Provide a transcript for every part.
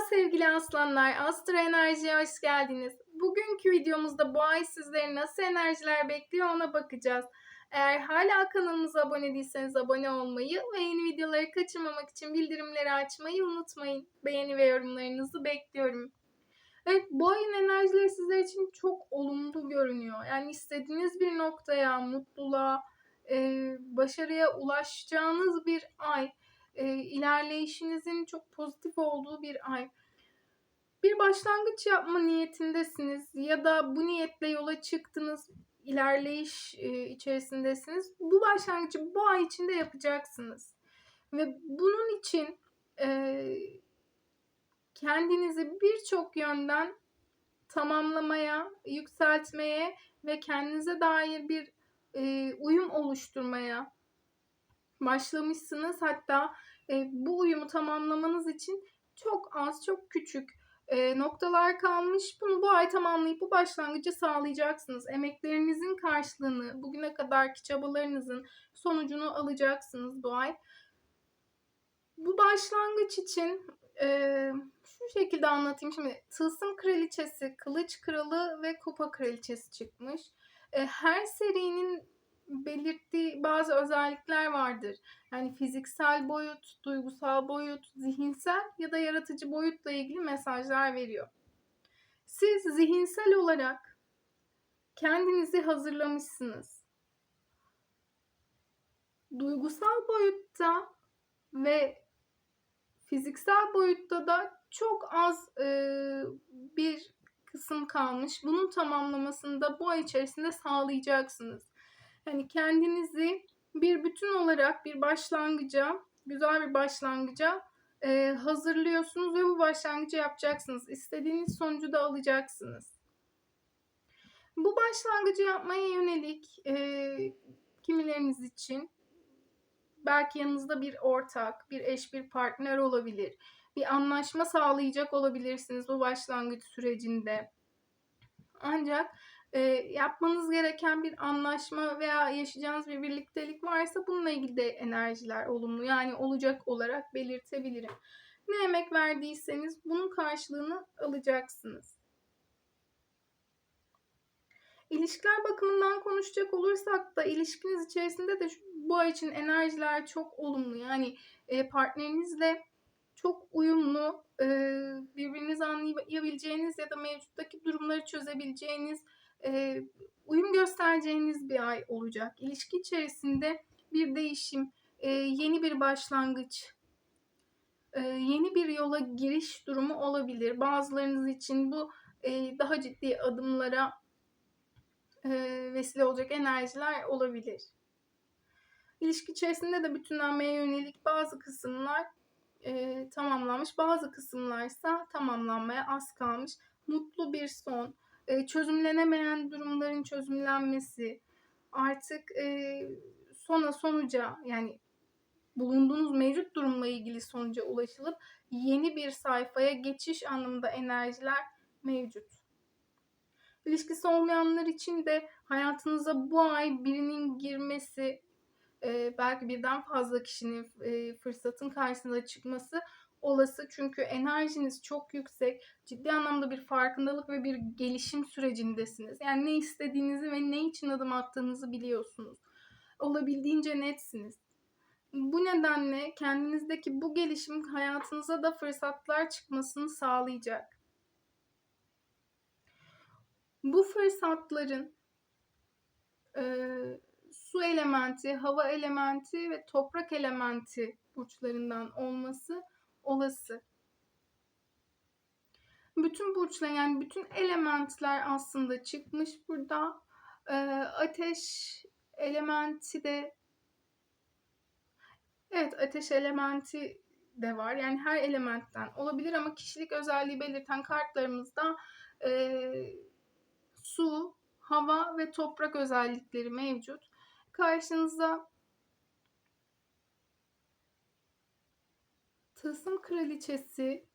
sevgili aslanlar, Astro Enerji'ye hoş geldiniz. Bugünkü videomuzda bu ay sizleri nasıl enerjiler bekliyor ona bakacağız. Eğer hala kanalımıza abone değilseniz abone olmayı ve yeni videoları kaçırmamak için bildirimleri açmayı unutmayın. Beğeni ve yorumlarınızı bekliyorum. Evet bu ayın enerjileri sizler için çok olumlu görünüyor. Yani istediğiniz bir noktaya, mutluluğa, başarıya ulaşacağınız bir ay e, ilerleyişinizin çok pozitif olduğu bir ay. Bir başlangıç yapma niyetindesiniz ya da bu niyetle yola çıktınız, ilerleyiş e, içerisindesiniz. Bu başlangıcı bu ay içinde yapacaksınız. Ve bunun için e, kendinizi birçok yönden tamamlamaya, yükseltmeye ve kendinize dair bir e, uyum oluşturmaya başlamışsınız. Hatta e, bu uyumu tamamlamanız için çok az, çok küçük e, noktalar kalmış. Bunu bu ay tamamlayıp bu başlangıcı sağlayacaksınız. Emeklerinizin karşılığını, bugüne kadarki çabalarınızın sonucunu alacaksınız bu ay. Bu başlangıç için e, şu şekilde anlatayım. Şimdi Tılsım Kraliçesi, Kılıç Kralı ve Kupa Kraliçesi çıkmış. E, her serinin belirttiği bazı özellikler vardır. Yani fiziksel boyut, duygusal boyut, zihinsel ya da yaratıcı boyutla ilgili mesajlar veriyor. Siz zihinsel olarak kendinizi hazırlamışsınız. Duygusal boyutta ve fiziksel boyutta da çok az e, bir kısım kalmış. Bunun tamamlamasını da bu ay içerisinde sağlayacaksınız. Yani kendinizi bir bütün olarak bir başlangıca, güzel bir başlangıca e, hazırlıyorsunuz ve bu başlangıcı yapacaksınız. İstediğiniz sonucu da alacaksınız. Bu başlangıcı yapmaya yönelik e, kimileriniz için belki yanınızda bir ortak, bir eş, bir partner olabilir. Bir anlaşma sağlayacak olabilirsiniz bu başlangıç sürecinde. Ancak e, yapmanız gereken bir anlaşma veya yaşayacağınız bir birliktelik varsa bununla ilgili de enerjiler olumlu yani olacak olarak belirtebilirim. Ne emek verdiyseniz bunun karşılığını alacaksınız. İlişkiler bakımından konuşacak olursak da ilişkiniz içerisinde de bu ay için enerjiler çok olumlu. Yani e, partnerinizle çok uyumlu, e, birbirinizi anlayabileceğiniz ya da mevcuttaki durumları çözebileceğiniz e, uyum göstereceğiniz bir ay olacak. İlişki içerisinde bir değişim, e, yeni bir başlangıç, e, yeni bir yola giriş durumu olabilir. Bazılarınız için bu e, daha ciddi adımlara e, vesile olacak enerjiler olabilir. İlişki içerisinde de bütünlenmeye yönelik bazı kısımlar e, tamamlanmış, bazı kısımlarsa tamamlanmaya az kalmış. Mutlu bir son, e, çözümlenemeyen durumların çözümlenmesi, artık e, sona sonuca yani bulunduğunuz mevcut durumla ilgili sonuca ulaşılıp yeni bir sayfaya geçiş anlamında enerjiler mevcut. İlişkisi olmayanlar için de hayatınıza bu ay birinin girmesi, e, belki birden fazla kişinin e, fırsatın karşısına çıkması olası. Çünkü enerjiniz çok yüksek. Ciddi anlamda bir farkındalık ve bir gelişim sürecindesiniz. Yani ne istediğinizi ve ne için adım attığınızı biliyorsunuz. Olabildiğince netsiniz. Bu nedenle kendinizdeki bu gelişim hayatınıza da fırsatlar çıkmasını sağlayacak. Bu fırsatların e, su elementi, hava elementi ve toprak elementi burçlarından olması olası. Bütün burçlar yani bütün elementler aslında çıkmış burada. Ee, ateş elementi de evet ateş elementi de var. Yani her elementten olabilir ama kişilik özelliği belirten kartlarımızda e, su, hava ve toprak özellikleri mevcut. Karşınıza Tılsım kraliçesi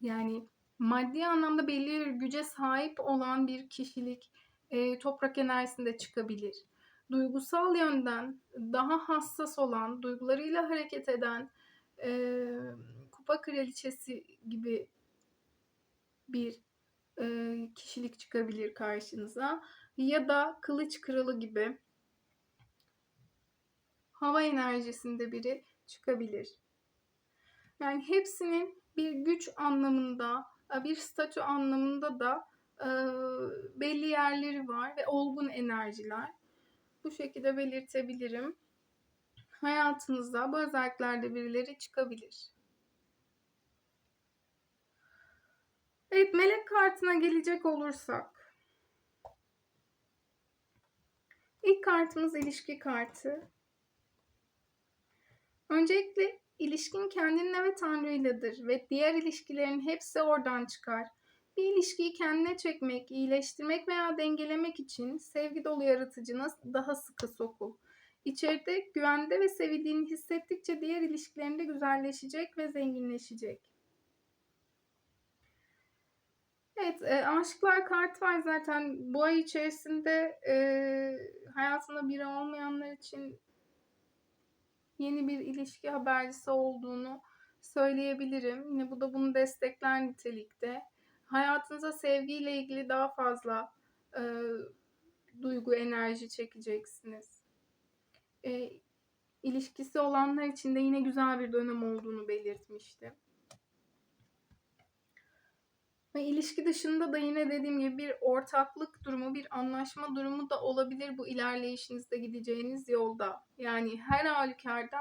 yani maddi anlamda belli bir güce sahip olan bir kişilik e, toprak enerjisinde çıkabilir. Duygusal yönden daha hassas olan, duygularıyla hareket eden e, kupa kraliçesi gibi bir e, kişilik çıkabilir karşınıza ya da kılıç kralı gibi hava enerjisinde biri çıkabilir. Yani hepsinin bir güç anlamında, bir statü anlamında da e, belli yerleri var ve olgun enerjiler. Bu şekilde belirtebilirim. Hayatınızda bu özelliklerde birileri çıkabilir. Evet, melek kartına gelecek olursak. İlk kartımız ilişki kartı. Öncelikle ilişkin kendinle ve Tanrı'yladır ve diğer ilişkilerin hepsi oradan çıkar. Bir ilişkiyi kendine çekmek, iyileştirmek veya dengelemek için sevgi dolu yaratıcına daha sıkı sokul. İçeride güvende ve sevildiğini hissettikçe diğer ilişkilerinde güzelleşecek ve zenginleşecek. Evet, e, aşıklar kartı var zaten. Bu ay içerisinde e, hayatında biri olmayanlar için yeni bir ilişki habercisi olduğunu söyleyebilirim. Yine bu da bunu destekler nitelikte. Hayatınıza sevgiyle ilgili daha fazla e, duygu, enerji çekeceksiniz. E, ilişkisi olanlar için de yine güzel bir dönem olduğunu belirtmiştim. Ve ilişki dışında da yine dediğim gibi bir ortaklık durumu, bir anlaşma durumu da olabilir bu ilerleyişinizde gideceğiniz yolda. Yani her halükarda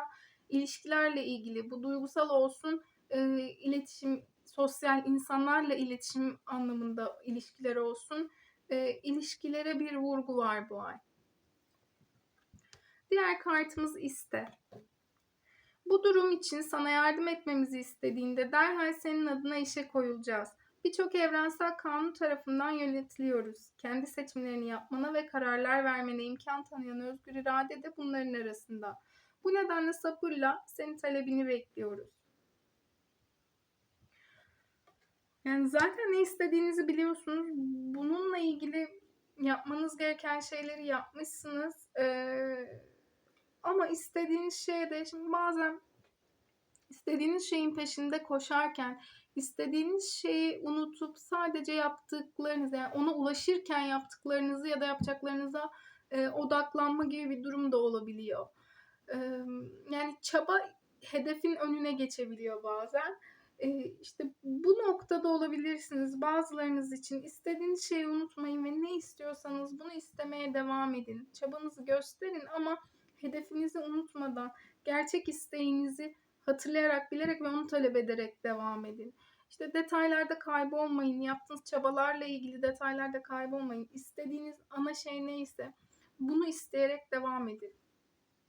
ilişkilerle ilgili bu duygusal olsun, e, iletişim, sosyal insanlarla iletişim anlamında ilişkiler olsun, e, ilişkilere bir vurgu var bu ay. Diğer kartımız iste. Bu durum için sana yardım etmemizi istediğinde derhal senin adına işe koyulacağız. Birçok evrensel kanun tarafından yönetiliyoruz. Kendi seçimlerini yapmana ve kararlar vermene imkan tanıyan özgür irade de bunların arasında. Bu nedenle sabırla senin talebini bekliyoruz. Yani zaten ne istediğinizi biliyorsunuz. Bununla ilgili yapmanız gereken şeyleri yapmışsınız. Ee, ama istediğiniz şeye de şimdi bazen istediğiniz şeyin peşinde koşarken istediğiniz şeyi unutup sadece yaptıklarınız yani ona ulaşırken yaptıklarınızı ya da yapacaklarınıza e, odaklanma gibi bir durum da olabiliyor. E, yani çaba hedefin önüne geçebiliyor bazen. E, işte bu noktada olabilirsiniz. Bazılarınız için istediğiniz şeyi unutmayın ve ne istiyorsanız bunu istemeye devam edin. Çabanızı gösterin ama hedefinizi unutmadan gerçek isteğinizi hatırlayarak, bilerek ve onu talep ederek devam edin. İşte detaylarda kaybolmayın. Yaptığınız çabalarla ilgili detaylarda kaybolmayın. İstediğiniz ana şey neyse bunu isteyerek devam edin.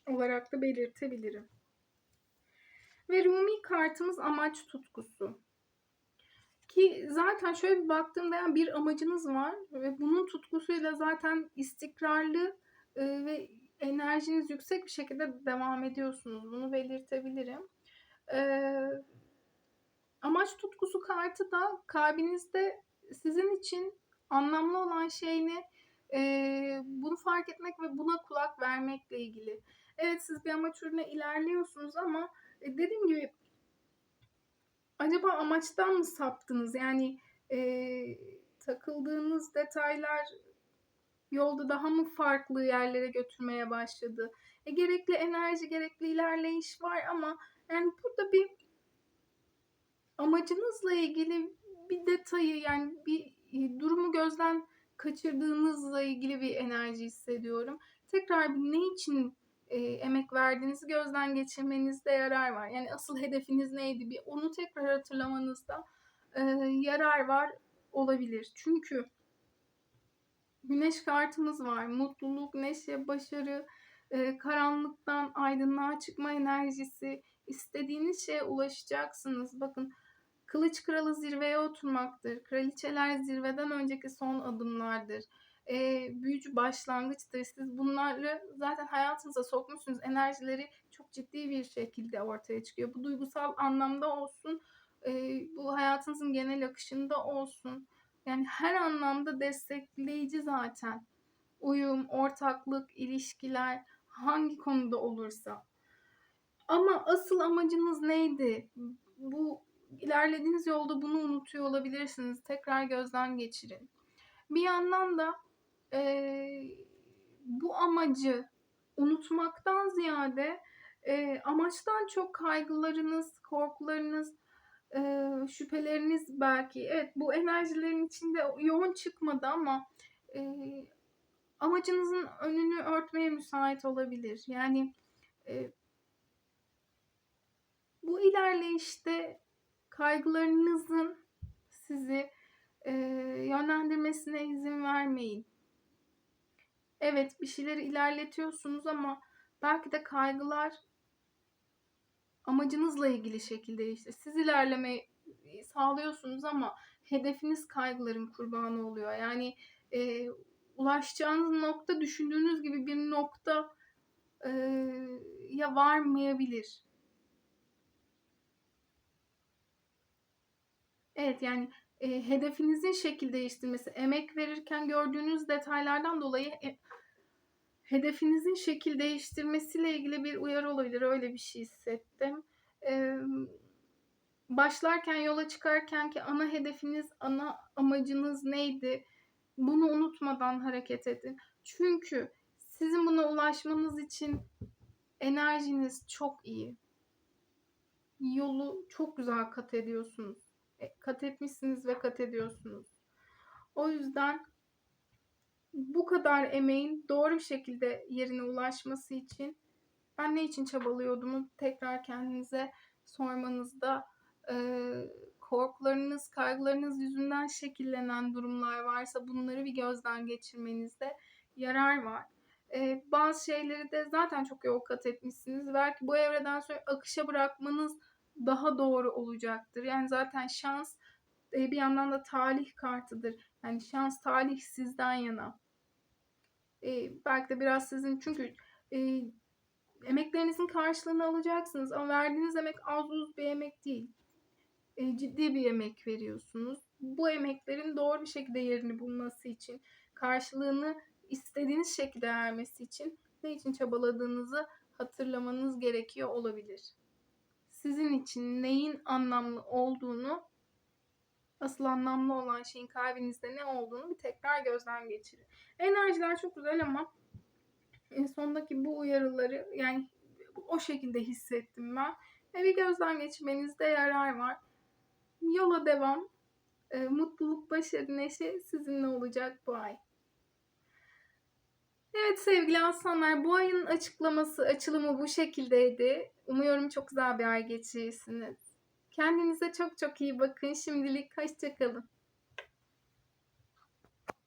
Olarak da belirtebilirim. Ve Rumi kartımız amaç tutkusu. Ki zaten şöyle bir baktığımda yani bir amacınız var ve bunun tutkusuyla zaten istikrarlı e, ve enerjiniz yüksek bir şekilde devam ediyorsunuz. Bunu belirtebilirim. Ee, amaç tutkusu kartı da kalbinizde sizin için anlamlı olan şeyini e, bunu fark etmek ve buna kulak vermekle ilgili. Evet siz bir amaç uğruna ilerliyorsunuz ama e, dediğim gibi acaba amaçtan mı saptınız? Yani e, takıldığınız detaylar yolda daha mı farklı yerlere götürmeye başladı? E, gerekli enerji, gerekli ilerleyiş var ama yani burada bir amacınızla ilgili bir detayı yani bir e, durumu gözden kaçırdığınızla ilgili bir enerji hissediyorum. Tekrar bir ne için e, emek verdiğinizi gözden geçirmenizde yarar var. Yani asıl hedefiniz neydi? Bir onu tekrar hatırlamanızda e, yarar var olabilir. Çünkü güneş kartımız var. Mutluluk, neşe, başarı, e, karanlıktan aydınlığa çıkma enerjisi, istediğiniz şeye ulaşacaksınız. Bakın kılıç kralı zirveye oturmaktır. Kraliçeler zirveden önceki son adımlardır. E, büyücü başlangıçtır. Siz bunları zaten hayatınıza sokmuşsunuz. Enerjileri çok ciddi bir şekilde ortaya çıkıyor. Bu duygusal anlamda olsun, e, bu hayatınızın genel akışında olsun. Yani her anlamda destekleyici zaten. Uyum, ortaklık, ilişkiler hangi konuda olursa. Ama asıl amacınız neydi? Bu ilerlediğiniz yolda bunu unutuyor olabilirsiniz. Tekrar gözden geçirin. Bir yandan da eee, bu amacı unutmaktan ziyade eee, amaçtan çok kaygılarınız, korkularınız, eee, şüpheleriniz belki evet bu enerjilerin içinde yoğun çıkmadı ama eee, amacınızın önünü örtmeye müsait olabilir. Yani eee, bu ilerleyişte kaygılarınızın sizi eee, yönlendirmesine izin vermeyin. Evet bir şeyleri ilerletiyorsunuz ama belki de kaygılar amacınızla ilgili şekilde işte siz ilerlemeyi sağlıyorsunuz ama hedefiniz kaygıların kurbanı oluyor. Yani eee, ulaşacağınız nokta düşündüğünüz gibi bir nokta eee, ya varmayabilir. Evet yani e, hedefinizin şekil değiştirmesi, emek verirken gördüğünüz detaylardan dolayı e, hedefinizin şekil değiştirmesiyle ilgili bir uyarı olabilir. Öyle bir şey hissettim. Ee, başlarken yola çıkarken ki ana hedefiniz, ana amacınız neydi? Bunu unutmadan hareket edin. Çünkü sizin buna ulaşmanız için enerjiniz çok iyi. Yolu çok güzel kat ediyorsunuz. E, kat etmişsiniz ve kat ediyorsunuz. O yüzden bu kadar emeğin doğru bir şekilde yerine ulaşması için ben ne için çabalıyordum tekrar kendinize sormanızda e, korkularınız, kaygılarınız yüzünden şekillenen durumlar varsa bunları bir gözden geçirmenizde yarar var. E, bazı şeyleri de zaten çok yol kat etmişsiniz. Belki bu evreden sonra akışa bırakmanız daha doğru olacaktır. Yani zaten şans e, bir yandan da talih kartıdır. Yani şans talih sizden yana. E, belki de biraz sizin çünkü e, emeklerinizin karşılığını alacaksınız ama verdiğiniz emek az uz bir emek değil. E, ciddi bir emek veriyorsunuz. Bu emeklerin doğru bir şekilde yerini bulması için, karşılığını istediğiniz şekilde vermesi için ne için çabaladığınızı hatırlamanız gerekiyor olabilir. Sizin için neyin anlamlı olduğunu, asıl anlamlı olan şeyin kalbinizde ne olduğunu bir tekrar gözden geçirin. Enerjiler çok güzel ama en sondaki bu uyarıları yani o şekilde hissettim ben. E bir gözden geçirmenizde yarar var. Yola devam. E, mutluluk, başarı, neşe sizinle olacak bu ay. Evet sevgili aslanlar bu ayın açıklaması, açılımı bu şekildeydi. Umuyorum çok güzel bir ay geçirirsiniz. Kendinize çok çok iyi bakın. Şimdilik hoşçakalın.